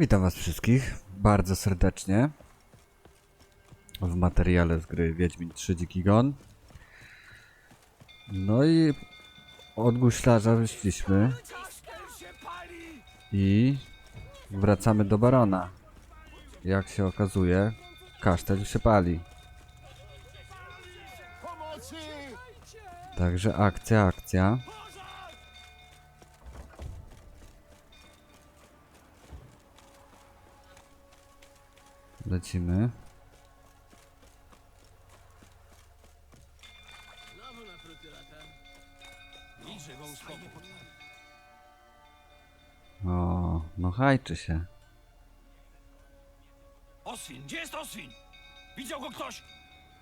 Witam was wszystkich bardzo serdecznie w materiale z gry Wiedźmin 3 Dziki Gon. No i od guślarza wyszliśmy i wracamy do barona. Jak się okazuje, kasztel się pali. Także akcja, akcja. Lecimy. O, no hajczy się. Oswin, gdzie jest Oswin? Widział go ktoś?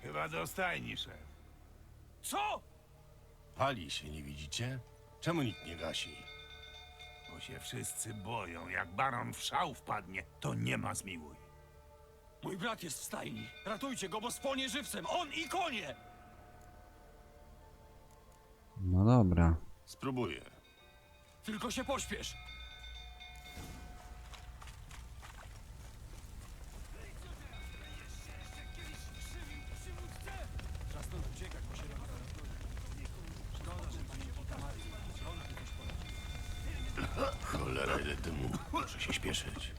Chyba do stajni, szef. Co? Pali się, nie widzicie? Czemu nikt nie gasi? Bo się wszyscy boją. Jak baron w szał wpadnie, to nie ma zmiłuj. Mój brat jest w stajni. Ratujcie go, bo spłonie żywcem. On i konie! No dobra. Spróbuję. Tylko się pośpiesz. Cholera, ile dymu. Muszę się śpieszyć.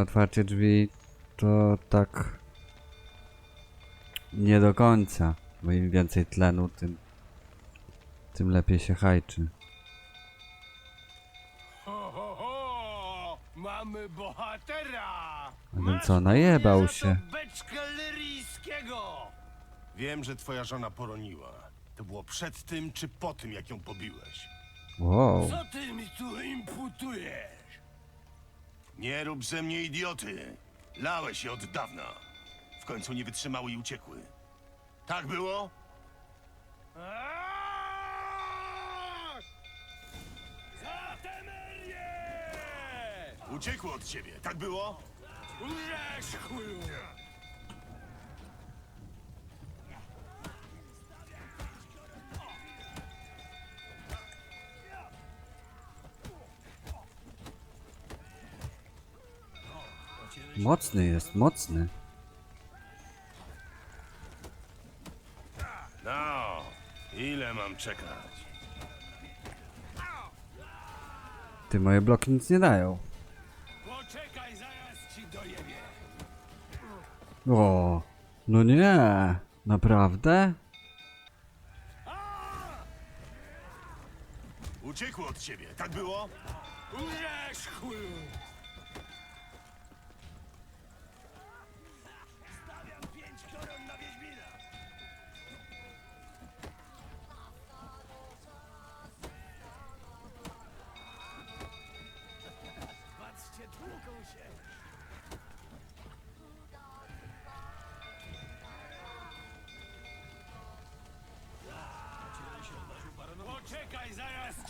Otwarcie drzwi to tak nie do końca, bo im więcej tlenu, tym, tym lepiej się hajczy. Ho, ho, ho! Mamy bohatera! A ten co, najebał się. beczkę! Wiem, że twoja żona poroniła. To było przed tym czy po tym, jak ją pobiłeś. Wow. Co ty mi tu imputujesz? Nie rób ze mnie idioty. Lałeś je od dawna. W końcu nie wytrzymały i uciekły. Tak było? Za temerię! Uciekły od ciebie, tak było? Urzesz, chuju! Mocny jest, mocny. No, ile mam czekać? Ty, moje bloki nic nie dają. Poczekaj, zaraz ci dojebie! O, no nie, naprawdę? Uciekły od ciebie, tak było? Chuju!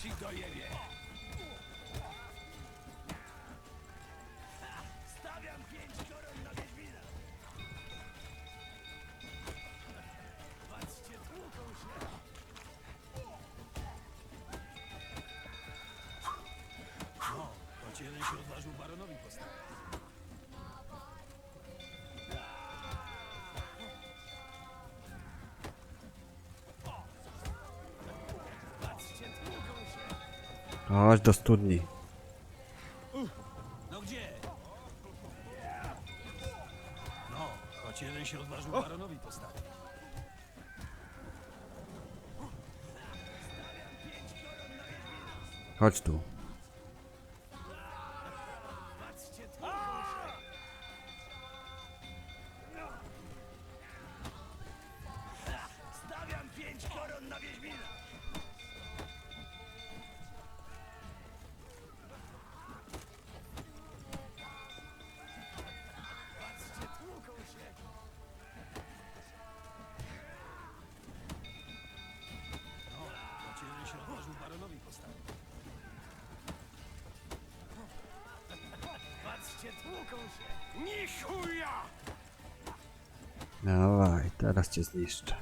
Ci dojebie! Stawiam pięć koron na Wiedźmina! Patrzcie, tłuką się! No, choć jeden się odważył baronowi postawić. Chodź do studni. No gdzie? No, choć jeden się odważył baronowi postawić. Chodź tu. Patrzcie, tłuką się! Ni chuja! Dawaj, teraz cię zniszczę.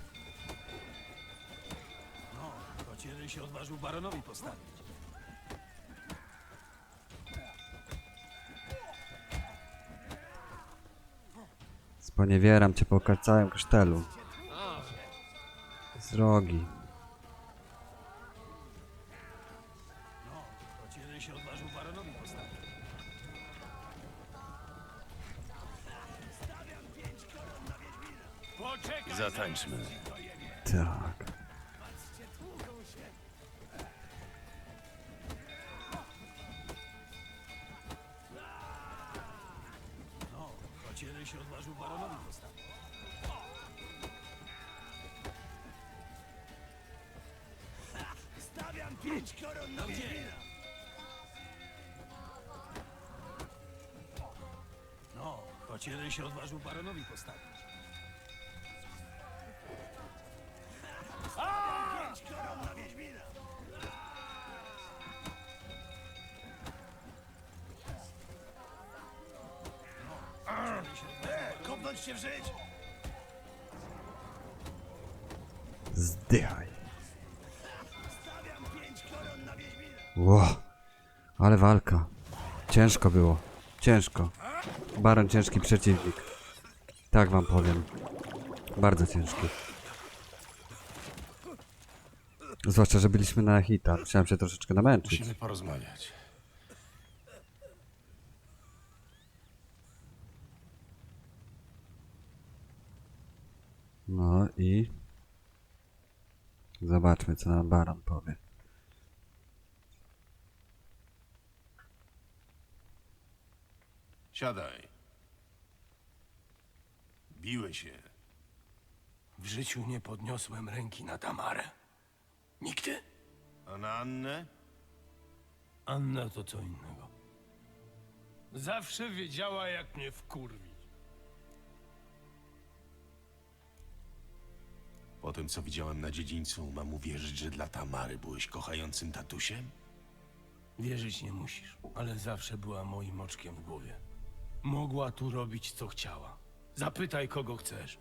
No, to ciebie się odważył baronowi postawić. Sponiewieram cię po całym kasztelu. Z drogi. Zatańczmy. Tak. Patrzcie, tłuką się! No, to ciebie się odważył baronowi postawić. Stawiam pięć koron na Wiedźmina! No, to ciebie się odważył baronowi postawić. Kopnąć się! Zdychaj. Ło. Ale walka. Ciężko było. Ciężko. Baron ciężki przeciwnik. Tak wam powiem. Bardzo ciężki. Zwłaszcza, że byliśmy na hita. Musiałem się troszeczkę namęczyć. Musimy porozmawiać. No i... Zobaczmy, co nam Baron powie. Siadaj. Biłeś się. W życiu nie podniosłem ręki na Tamarę. Nigdy. A na Annę? Anna to co innego. Zawsze wiedziała, jak mnie wkurwić. Po tym, co widziałem na dziedzińcu, mam uwierzyć, że dla Tamary byłeś kochającym tatusiem? Wierzyć nie musisz, ale zawsze była moim oczkiem w głowie. Mogła tu robić, co chciała. Zapytaj, kogo chcesz.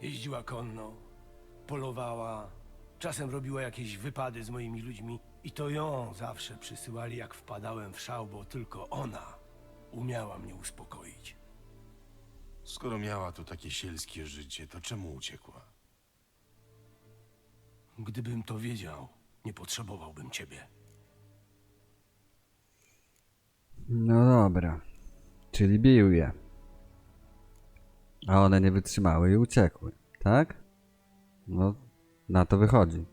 Jeździła konno, polowała, czasem robiła jakieś wypady z moimi ludźmi i to ją zawsze przysyłali, jak wpadałem w szał, bo tylko ona umiała mnie uspokoić. Skoro miała tu takie sielskie życie, to czemu uciekła? Gdybym to wiedział, nie potrzebowałbym ciebie. No dobra. Czyli bił je. A one nie wytrzymały i uciekły. Tak? No, na to wychodzi.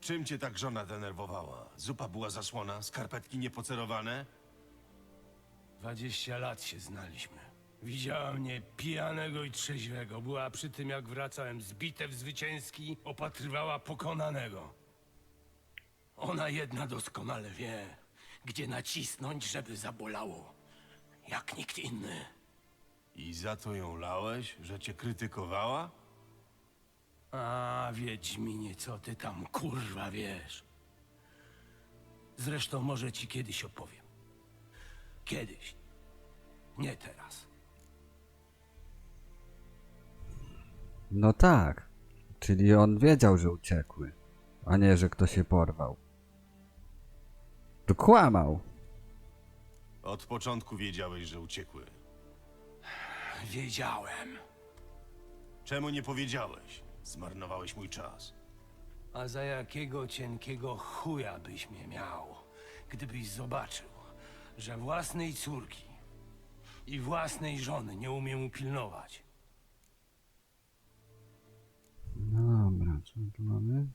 Czym cię tak żona denerwowała? Zupa była zasłona, skarpetki niepocerowane? Dwadzieścia lat się znaliśmy. Widziała mnie pijanego i trzeźwego. Była przy tym, jak wracałem z bitew zwycięski, opatrywała pokonanego. Ona jedna doskonale wie, gdzie nacisnąć, żeby zabolało. Jak nikt inny. I za to ją lałeś, że cię krytykowała? A, Wiedźminie, co ty tam kurwa wiesz? Zresztą może ci kiedyś opowiem. Kiedyś. Nie teraz. No tak. Czyli on wiedział, że uciekły. A nie, że ktoś się porwał. To kłamał. Od początku wiedziałeś, że uciekły. Wiedziałem. Czemu nie powiedziałeś? Zmarnowałeś mój czas. A za jakiego cienkiego chuja byś mnie miał, gdybyś zobaczył, że własnej córki i własnej żony nie umiem upilnować? No dobra, co my tu mamy?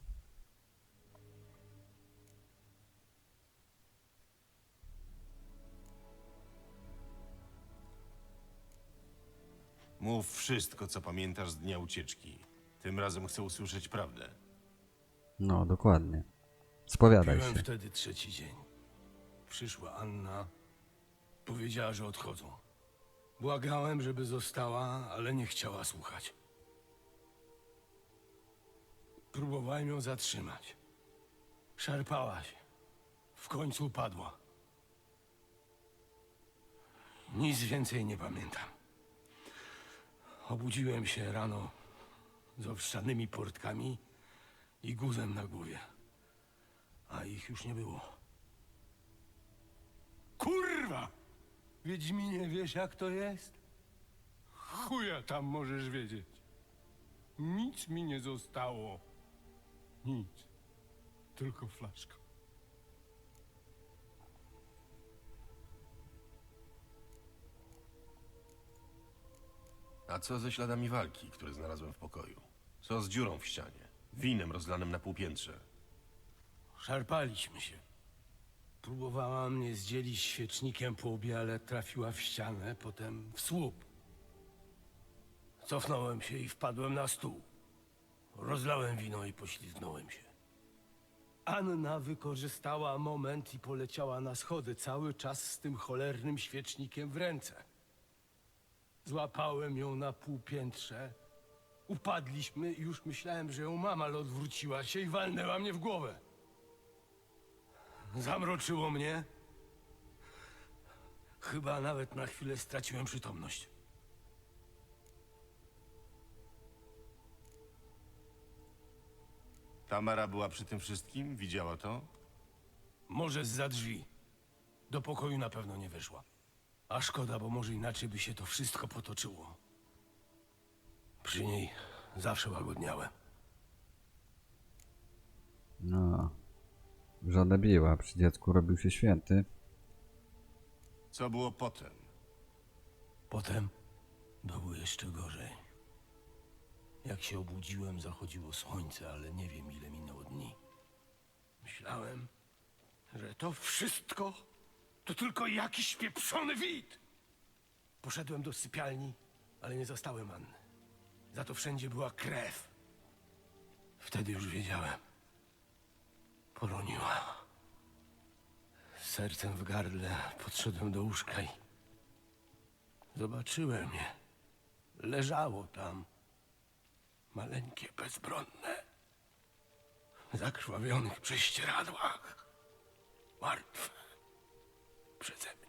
Mów wszystko, co pamiętasz z dnia ucieczki. Tym razem chcę usłyszeć prawdę. No, dokładnie. Spowiadaj Byłem się. wtedy trzeci dzień. Przyszła Anna. Powiedziała, że odchodzą. Błagałem, żeby została, ale nie chciała słuchać. Próbowałem ją zatrzymać. Szarpała się. W końcu upadła. Nic więcej nie pamiętam. Obudziłem się rano z owszanymi portkami i guzem na głowie. A ich już nie było. Kurwa! Wiedźminie, wiesz jak to jest? Chuja tam możesz wiedzieć. Nic mi nie zostało. Nic. Tylko flaszka. A co ze śladami walki, które znalazłem w pokoju? Co z dziurą w ścianie? Winem rozlanym na półpiętrze? Szarpaliśmy się. Próbowała mnie zdzielić świecznikiem po łbie, ale trafiła w ścianę, potem w słup. Cofnąłem się i wpadłem na stół. Rozlałem wino i poślizgnąłem się. Anna wykorzystała moment i poleciała na schody, cały czas z tym cholernym świecznikiem w ręce. Złapałem ją na półpiętrze. Upadliśmy i już myślałem, że ją mam, ale odwróciła się i walnęła mnie w głowę. Zamroczyło mnie. Chyba nawet na chwilę straciłem przytomność. Tamara była przy tym wszystkim? Widziała to? Może za drzwi. Do pokoju na pewno nie weszła. A szkoda, bo może inaczej by się to wszystko potoczyło. Przy niej zawsze łagodniałem. No. Żonę biła, przy dziecku robił się święty. Co było potem? Potem było jeszcze gorzej. Jak się obudziłem, zachodziło słońce, ale nie wiem, ile minęło dni. Myślałem, że to wszystko to tylko jakiś pieprzony wid. Poszedłem do sypialni, ale nie zastałem Anny. Za to wszędzie była krew. Wtedy już wiedziałem. Poroniła. Sercem w gardle podszedłem do łóżka i Zobaczyłem je. Leżało tam. Maleńkie, bezbronne. W zakrwawionych prześcieradłach. Martwe. Przeze mnie.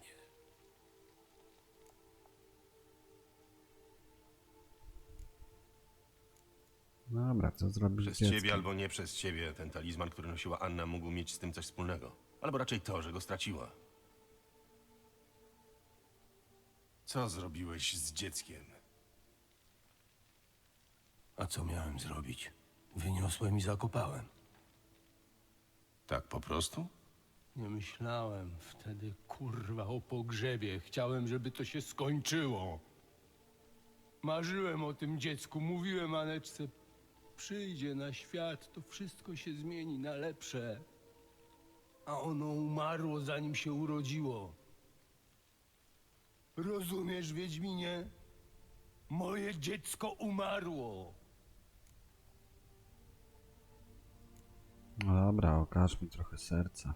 Dobra, co zrobić z Przez dzieckiem? ciebie albo nie przez ciebie ten talizman, który nosiła Anna, mógł mieć z tym coś wspólnego. Albo raczej to, że go straciła. Co zrobiłeś z dzieckiem? A co miałem zrobić? Wyniosłem i zakopałem. Tak po prostu? Nie myślałem wtedy, kurwa, o pogrzebie. Chciałem, żeby to się skończyło. Marzyłem o tym dziecku, mówiłem Aneczce, przyjdzie na świat, to wszystko się zmieni na lepsze. A ono umarło, zanim się urodziło. Rozumiesz, Wiedźminie? Moje dziecko umarło. No dobra, okaż mi trochę serca.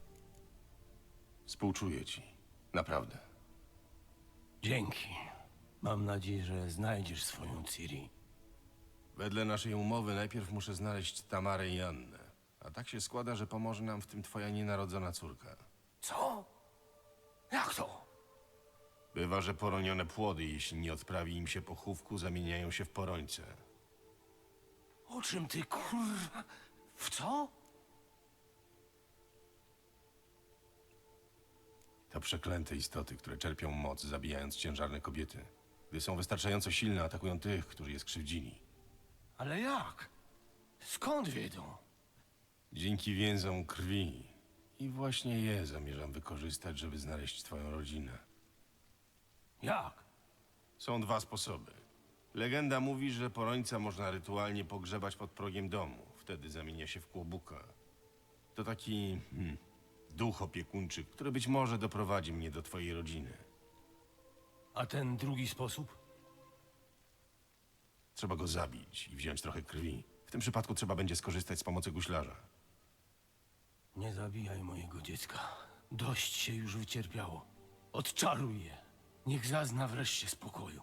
Współczuję ci. Naprawdę. Dzięki. Mam nadzieję, że znajdziesz swoją Ciri. Wedle naszej umowy najpierw muszę znaleźć Tamarę i Annę. A tak się składa, że pomoże nam w tym twoja nienarodzona córka. Co? Jak to? Bywa, że poronione płody, jeśli nie odprawi im się pochówku, zamieniają się w porońce. O czym ty kurwa? W co? To przeklęte istoty, które czerpią moc, zabijając ciężarne kobiety. Gdy są wystarczająco silne, atakują tych, którzy je skrzywdzili. Ale jak? Skąd wiedzą? Dzięki więzom krwi. I właśnie je zamierzam wykorzystać, żeby znaleźć twoją rodzinę. Jak? Są dwa sposoby. Legenda mówi, że porońca można rytualnie pogrzebać pod progiem domu. Wtedy zamienia się w kłobuka. To taki hmm, duch opiekuńczy, który być może doprowadzi mnie do twojej rodziny. A ten drugi sposób? Trzeba go zabić i wziąć trochę krwi. W tym przypadku trzeba będzie skorzystać z pomocy guślarza. Nie zabijaj mojego dziecka. Dość się już wycierpiało. Odczaruj je. Niech zazna wreszcie spokoju.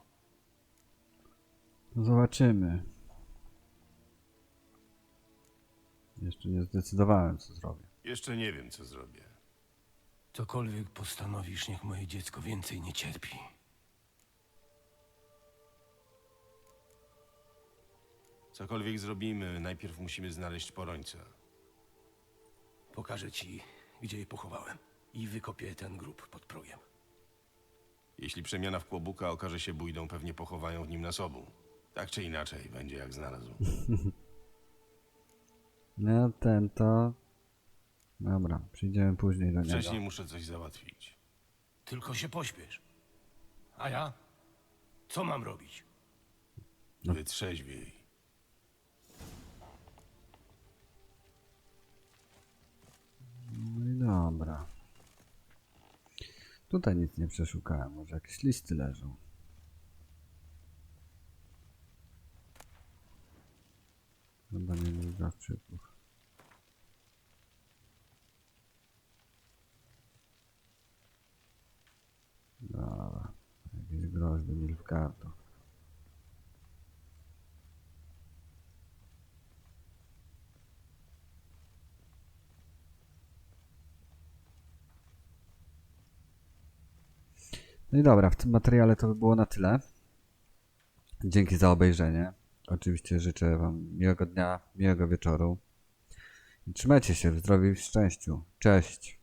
No zobaczymy. Jeszcze nie zdecydowałem, co zrobię. Jeszcze nie wiem, co zrobię. Cokolwiek postanowisz, niech moje dziecko więcej nie cierpi. Cokolwiek zrobimy, najpierw musimy znaleźć porońca. Pokażę ci, gdzie jej pochowałem. I wykopię ten grób pod progiem. Jeśli przemiana w kłobuka okaże się bójdą, pewnie pochowają w nim nas obu. Tak czy inaczej, będzie jak znalazł. No ten to... Dobra, przyjdziemy później do niego. Wcześniej muszę coś załatwić. Tylko się pośpiesz. A ja? Co mam robić? Wytrzeźwiej. No i dobra. Tutaj nic nie przeszukałem, może jakieś listy leżą. Chyba nie mrugawczyków. Dobra, jakieś groźby Nilfgaardu. No i dobra, w tym materiale to by było na tyle. Dzięki za obejrzenie. Oczywiście życzę Wam miłego dnia, miłego wieczoru. Trzymajcie się w zdrowiu i w szczęściu. Cześć!